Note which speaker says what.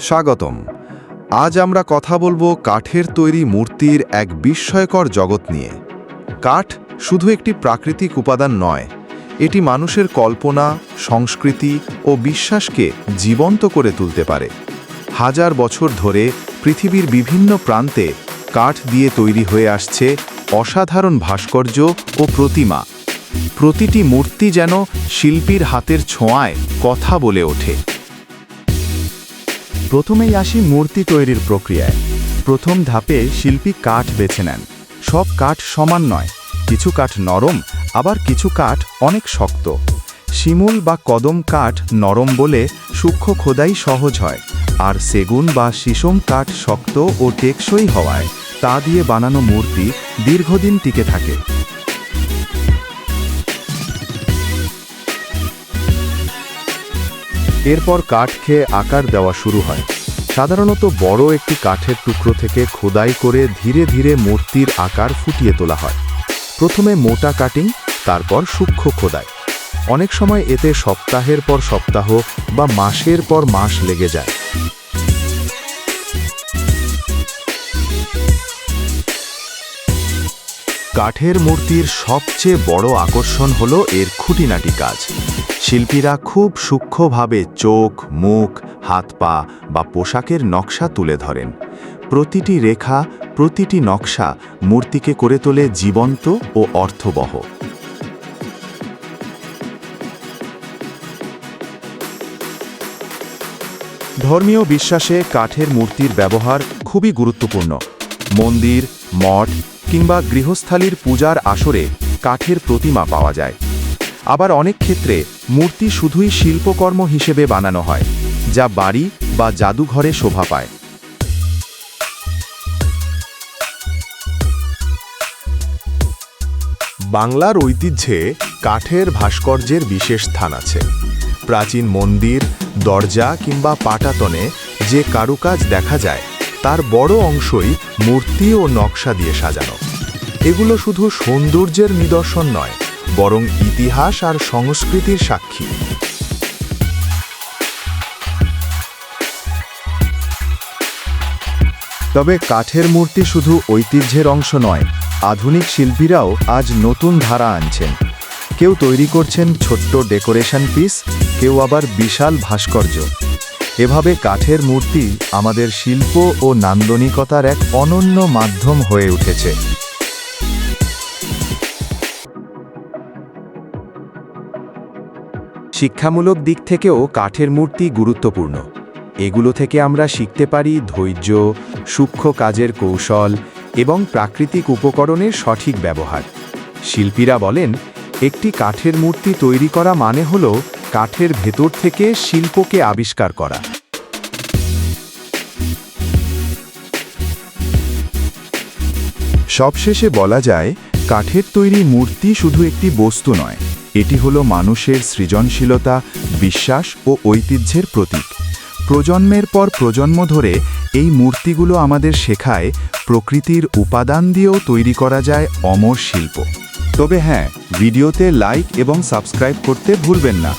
Speaker 1: স্বাগতম। আজ আমরা কথা বলব কাঠের তৈরি মূর্তির এক বিস্ময়কর জগৎ নিয়ে। কাঠ শুধু একটি প্রাকৃতিক উপাদান নয়, এটি মানুষের কল্পনা, সংস্কৃতি ও বিশ্বাসকে জীবন্ত করে তুলতে পারে। হাজার বছর ধরে পৃথিবীর বিভিন্ন প্রান্তে কাঠ দিয়ে তৈরি হয়ে আসছে অসাধারণ ভাস্কর্য ও প্রতিমা। প্রতিটি মূর্তি যেন শিল্পীর হাতের ছোঁয়ায় কথা বলে ওঠে।
Speaker 2: প্রথমেই আসি মূর্তি তৈরির প্রক্রিয়ায়। প্রথম ধাপে শিল্পী কাঠ বেছে নেন। সব কাঠ সমান নয়, কিছু কাঠ নরম, আবার কিছু কাঠ অনেক শক্ত। শিমুল বা কদম কাঠ নরম বলে সূক্ষ্ম খোদাই সহজ হয়, আর সেগুন বা শিশম কাঠ শক্ত ও টেকসই হওয়ায় তা দিয়ে বানানো মূর্তি দীর্ঘদিন টিকে থাকে। এরপর কাঠ খেয়ে আকার দেওয়া শুরু হয়। সাধারণত বড় একটি কাঠের টুকরো থেকে খোদাই করে ধীরে ধীরে মূর্তির আকার ফুটিয়ে তোলা হয়। প্রথমে মোটা কাটিং, তারপর সূক্ষ্ম খোদাই। অনেক সময় এতে সপ্তাহের পর সপ্তাহ বা মাসের পর মাস লেগে যায়। কাঠের মূর্তির সবচেয়ে বড় আকর্ষণ হল এর খুঁটিনাটি কাজ। শিল্পীরা খুব সূক্ষ্মভাবে চোখ, মুখ, হাত পা বা পোশাকের নকশা তুলে ধরেন। প্রতিটি রেখা, প্রতিটি নকশা মূর্তিকে করে তোলে জীবন্ত ও অর্থবহ। ধর্মীয় বিশ্বাসে কাঠের মূর্তির ব্যবহার খুবই গুরুত্বপূর্ণ। মন্দির, মঠ কিংবা গৃহস্থালীর পূজার আসরে কাঠের প্রতিমা পাওয়া যায়। আবার অনেক ক্ষেত্রে মূর্তি শুধুই শিল্পকর্ম হিসেবে বানানো হয়, যা বাড়ি বা জাদুঘরে শোভা পায়। বাংলার ঐতিহ্যে কাঠের ভাস্কর্যের বিশেষ স্থান আছে। প্রাচীন মন্দির, দরজা কিংবা পাটাতনে যে কারুকাজ দেখা যায় তার বড় অংশই মূর্তি ও নকশা দিয়ে সাজানো। এগুলো শুধু সৌন্দর্যের নিদর্শন নয়, বরং ইতিহাস আর সংস্কৃতির সাক্ষী। তবে কাঠের মূর্তি শুধু ঐতিহ্যের অংশ নয়, আধুনিক শিল্পীরাও আজ নতুন ধারা আনছেন। কেউ তৈরি করছেন ছোট্ট ডেকোরেশন পিস, কেউ আবার বিশাল ভাস্কর্য। এভাবে কাঠের মূর্তি আমাদের শিল্প ও নান্দনিকতার এক অনন্য মাধ্যম হয়ে উঠেছে। শিক্ষামূলক দিক থেকেও কাঠের মূর্তি গুরুত্বপূর্ণ। এগুলো থেকে আমরা শিখতে পারি ধৈর্য, সূক্ষ্ম কাজের কৌশল এবং প্রাকৃতিক উপকরণের সঠিক ব্যবহার। শিল্পীরা বলেন, একটি কাঠের মূর্তি তৈরি করা মানে হল কাঠের ভেতর থেকে শিল্পকে আবিষ্কার করা। সবশেষে বলা যায়, কাঠের তৈরি মূর্তি শুধু একটি বস্তু নয়, এটি হলো মানুষের সৃজনশীলতা, বিশ্বাস ও ঐতিহ্যের প্রতীক। প্রজন্মের পর প্রজন্ম ধরে এই মূর্তিগুলো আমাদের শেখায় প্রকৃতির উপাদান দিয়েও তৈরি করা যায় অমর শিল্প। তবে হ্যাঁ ভিডিওতে লাইক এবং সাবস্ক্রাইব করতে ভুলবেন না।